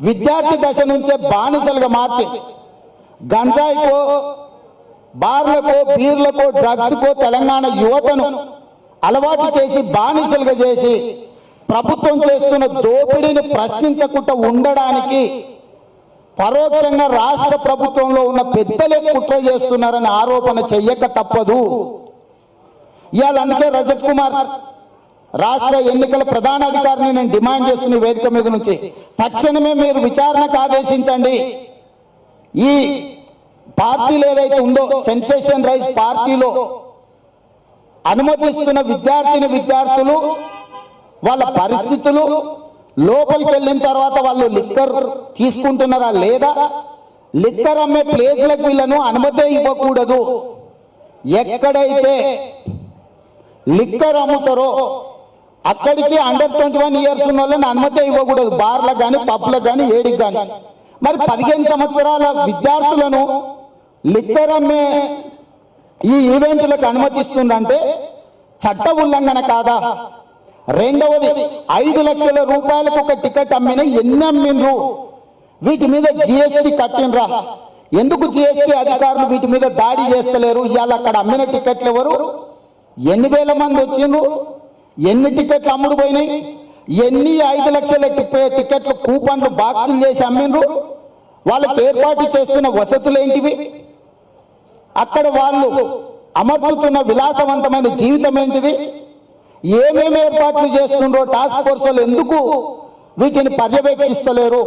విద్యార్థి దశ నుంచే బానిసలుగా మార్చి గంజాయికో బార్లకో బీర్లకో డ్రగ్స్కో తెలంగాణ యువతను అలవాటు చేసి బానిసలుగా చేసి ప్రభుత్వం చేస్తున్న దోపిడీని ప్రశ్నించకుండా ఉండడానికి పరోక్షంగా రాష్ట్ర ప్రభుత్వంలో ఉన్న పెద్దలే కుట్ర చేస్తున్నారని ఆరోపణ చెయ్యక తప్పదు. ఇవాళ అందుకే రజత్ కుమార్ రాష్ట్ర ఎన్నికల ప్రధాన అధికారిని నేను డిమాండ్ చేస్తున్న వేదిక మీద నుంచి తక్షణమే మీరు విచారణకు ఆదేశించండి. ఈ పార్టీలు ఏదైతే ఉందో సెన్సేషన్ రైస్ పార్టీలో అనుమతిస్తున్న విద్యార్థిని విద్యార్థులు వాళ్ళ పరిస్థితులు లోపలికి వెళ్ళిన తర్వాత వాళ్ళు లిక్కర్ తీసుకుంటున్నారా లేదా? లిక్కర్ అమ్మే ప్లేస్లకు వీళ్ళను అనుమతి ఇవ్వకూడదు. ఎక్కడైతే లిక్కర్ అమ్ముతారో అక్కడికి అండర్ ట్వంటీ వన్ ఇయర్స్ ఉన్న వాళ్ళని అనుమతి ఇవ్వకూడదు. బార్లకు కానీ పబ్లకు కానీ ఏడికి కానీ మరి పదిహేను సంవత్సరాల విద్యార్థులను లిక్కర్ అమ్మే ఈ ఈవెంట్లకు అనుమతిస్తుందంటే చట్ట ఉల్లంఘన కాదా? రెండవది ఐదు లక్షల రూపాయలకు ఒక టికెట్ అమ్మిన ఎన్ని అమ్మిండ్రు వీటి మీద జిఎస్టి కట్టినరా ఎందుకు జిఎస్టి అధికారులు వీటి మీద దాడి చేస్తలేరు? ఇవాళ అక్కడ అమ్మిన టికెట్లు ఎవరు? ఎన్ని వేల మంది వచ్చిండ్రు? ఎన్ని టికెట్లు అమ్ముడు పోయినాయి? ఎన్ని ఐదు లక్షల టికెట్లు కూపన్లు బాక్సులు చేసి అమ్మిండ్రు? వాళ్ళకి ఏర్పాటు చేస్తున్న వసతులు ఏంటివి? అక్కడ వాళ్ళు అమర్చుతున్న విలాసవంతమైన జీవితం ఏంటిది? ఏమేమి ఏర్పాట్లు చేస్తుండ్రో టాస్క్ ఫోర్స్ ఎందుకు వీటిని పర్యవేక్షిస్తలేరు?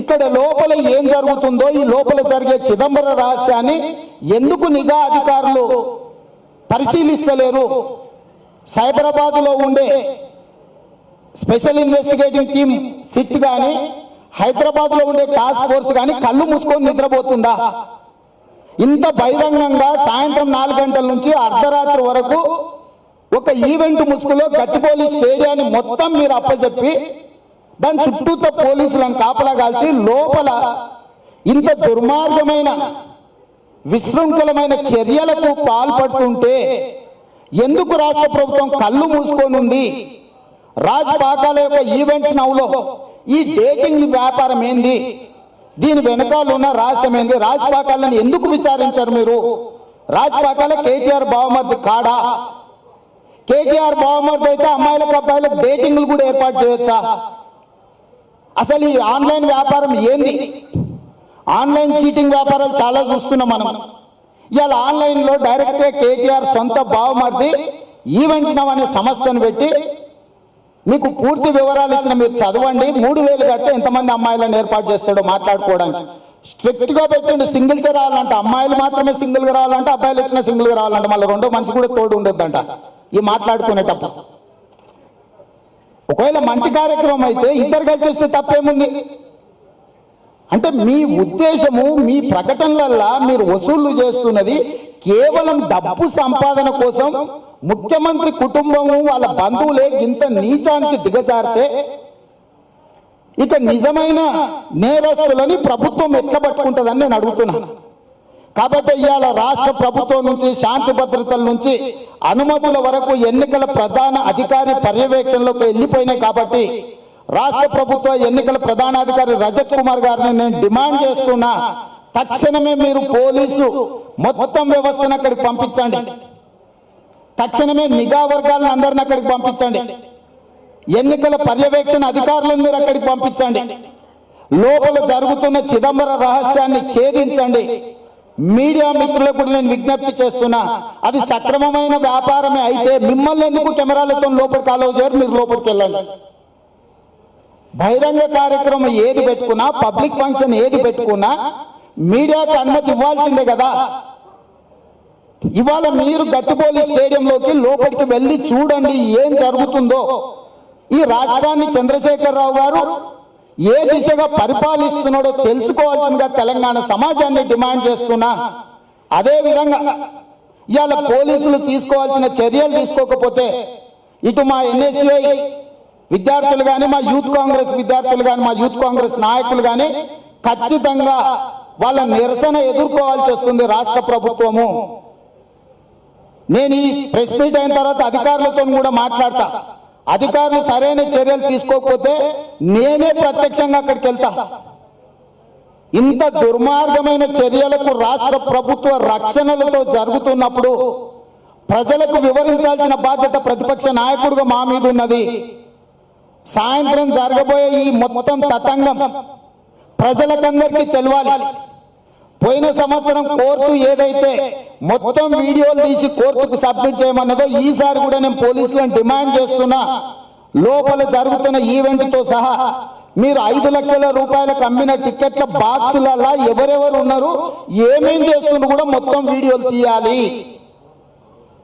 ఇక్కడ లోపల ఏం జరుగుతుందో ఈ లోపల జరిగే చిదంబర రహస్యాన్ని ఎందుకు నిఘా అధికారులు పరిశీలిస్తలేరు? సైబరాబాద్లో ఉండే స్పెషల్ ఇన్వెస్టిగేటింగ్ టీమ్ సిట్ కానీ హైదరాబాద్లో ఉండే టాస్క్ ఫోర్స్ కానీ కళ్ళు మూసుకొని నిద్రపోతుందా? ఇంత బహిరంగంగా సాయంత్రం నాలుగు గంటల నుంచి అర్ధరాత్రి వరకు ఒక ఈవెంట్ ముసుగులో గచ్చిబౌలి స్టేడియాన్ని మొత్తం మీరు అప్పచెప్పి దాని చుట్టూతో పోలీసులను కాపలా కాల్చి లోపల ఇంత దుర్మార్గమైన విశృంఖలమైన చర్యలకు పాల్పడుతుంటే ఎందుకు రాష్ట్ర ప్రభుత్వం కళ్ళు మూసుకొని ఉంది? రాజ్ పాకాల యొక్క ఈవెంట్స్ నవ్వులో ఈ డేటింగ్ వ్యాపారం ఏంది? దీని వెనకాల ఉన్న రహస్యం ఏంది? రాజ్ పాకాలను ఎందుకు విచారించారు మీరు? రాజ్ పాకాల కేటీఆర్ బావమర్ది కాడా? కేటీఆర్ బావమర్ది అయితే అమ్మాయిలకు అబ్బాయిలకు డేటింగ్లు కూడా ఏర్పాటు చేయొచ్చా? అసలు ఈ ఆన్లైన్ వ్యాపారం ఏంది? ఆన్లైన్ చీటింగ్ వ్యాపారాలు చాలా చూస్తున్నాం మనం. ఇవాళ ఆన్లైన్లో డైరెక్ట్గా కేటీఆర్ సొంత బావమర్ది ఈవెంట్స్ నవ్ అనే సంస్థను పెట్టి మీకు పూర్తి వివరాలు ఇచ్చిన మీరు చదవండి. మూడు వేలు కట్టే ఎంతమంది అమ్మాయిలను ఏర్పాటు చేస్తాడో మాట్లాడుకోవడానికి. స్ట్రిక్ట్గా పెట్టండి. సింగిల్స్ రావాలంటే. అమ్మాయిలు మాత్రమే సింగిల్గా రావాలంటే. అబ్బాయిలు ఇచ్చిన సింగిల్గా మళ్ళీ రెండో మనిషి కూడా తోడు ఉండొద్దంట. ఈ మాట్లాడుకునేటప్పుడు. ఒకవేళ మంచి కార్యక్రమం అయితే ఇద్దరు కలిసి వస్తే తప్పేముంది? అంటే మీ ఉద్దేశము మీ ప్రకటనలల్లా మీరు వసూళ్ళు చేస్తున్నది కేవలం డబ్బు సంపాదన కోసం ముఖ్యమంత్రి కుటుంబము వాళ్ళ బంధువులే ఇంత నీచానికి దిగజారితే ఇక నిజమైన నేరస్తులని ప్రభుత్వం ఎట్లా పట్టుకుంటుందని నేను అడుగుతున్నాను కాబట్టి ఇవాళ రాష్ట్ర ప్రభుత్వం నుంచి శాంతి భద్రతల నుంచి అనుమతుల వరకు ఎన్నికల ప్రధాన అధికారి పర్యవేక్షణలోకి వెళ్ళిపోయినాయి కాబట్టి రాష్ట్ర ప్రభుత్వ ఎన్నికల ప్రధానాధికారి రజత్ కుమార్ గారిని నేను డిమాండ్ చేస్తున్నా తక్షణమే మీరు పోలీసు మొత్తం వ్యవస్థను అక్కడికి పంపించండి. తక్షణమే నిఘా వర్గాలను అందరిని అక్కడికి పంపించండి. ఎన్నికల పర్యవేక్షణ అధికారులను మీరు అక్కడికి పంపించండి. లోపల జరుగుతున్న చిదంబర రహస్యాన్ని ఛేదించండి. మీడియా మిత్రులకు కూడా నేను విజ్ఞప్తి చేస్తున్నా అది సక్రమమైన వ్యాపారమే అయితే మిమ్మల్ని ఎందుకు కెమెరాలతో లోపలికి అలౌ చేయరు? మీరు లోపలికి వెళ్ళండి. బహిరంగ కార్యక్రమం ఏది పెట్టుకున్నా పబ్లిక్ ఫంక్షన్ ఏది పెట్టుకున్నా మీడియాకి అనుమతి ఇవ్వాల్సిందే కదా. ఇవాళ మీరు గచ్చిబౌలి స్టేడియంలోకి లోపలికి వెళ్ళి చూడండి ఏం జరుగుతుందో. ఈ రాష్ట్రాన్ని చంద్రశేఖరరావు గారు ఏ దిశగా పరిపాలిస్తున్నాడో తెలుసుకోవాల్సిందిగా తెలంగాణ సమాజాన్ని డిమాండ్ చేస్తున్నా. అదే విధంగా ఇవాళ పోలీసులు తీసుకోవాల్సిన చర్యలు తీసుకోకపోతే ఇటు మా ఎన్ఎస్యుఐ విద్యార్థులు కానీ మా యూత్ కాంగ్రెస్ విద్యార్థులు కానీ మా యూత్ కాంగ్రెస్ నాయకులు కానీ ఖచ్చితంగా వాళ్ళ నిరసన ఎదుర్కోవాల్సి వస్తుంది రాష్ట్ర ప్రభుత్వము. నేను ఈ ప్రెస్ మీట్ అయిన తర్వాత అధికారులతో కూడా మాట్లాడతా. అధికారులు సరైన చర్యలు తీసుకోకపోతే నేనే ప్రత్యక్షంగా అక్కడికి వెళ్తా. ఇంత దుర్మార్గమైన చర్యలకు రాష్ట్ర ప్రభుత్వ రక్షణలతో జరుగుతున్నప్పుడు ప్రజలకు వివరించాల్సిన బాధ్యత ప్రతిపక్ష నాయకుడుగా మా మీద ఉన్నది. సాయంత్రం జరగబోయే ఈ మొత్తం తతంగం ప్రజలకందరికీ తెలియాలి పోయిన సంవత్సరం కోర్టు ఏదైతే మొత్తం వీడియోలు తీసి కోర్టుకు సబ్మిట్ చేయమన్నదో ఈసారి కూడా నేను పోలీసులను డిమాండ్ చేస్తున్నా. లోపల జరుగుతున్న ఈవెంట్తో సహా మీరు ఐదు లక్షల రూపాయలకు అమ్మిన టికెట్ల బాక్సులలో ఎవరెవరు ఉన్నారు ఏమేం చేస్తున్నారు కూడా మొత్తం వీడియోలు తీయాలి.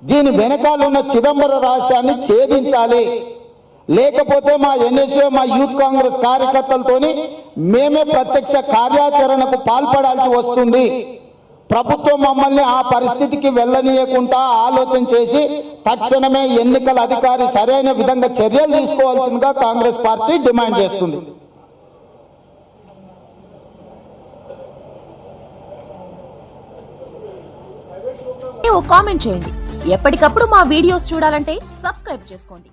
దీని వెనకాల ఉన్న చిదంబర రహస్యాన్ని ఛేదించాలి. లేకపోతే మా ఎన్ఎస్ఏ మా యూత్ కాంగ్రెస్ కార్యకర్తలతోని మేమే ప్రత్యక్ష కార్యాచరణకు పాల్పడాల్సి వస్తుంది. ప్రభుత్వం మమ్మల్ని ఆ పరిస్థితికి వెళ్ళనీయకుండా ఆలోచన చేసి తక్షణమే ఎన్నికల అధికారి సరైన విధంగా చర్యలు తీసుకోవాల్సిందిగా కాంగ్రెస్ పార్టీ డిమాండ్ చేస్తుంది. కామెంట్ చేయండి. ఎప్పటికప్పుడు మా వీడియోస్ చూడాలంటే సబ్స్క్రైబ్ చేసుకోండి.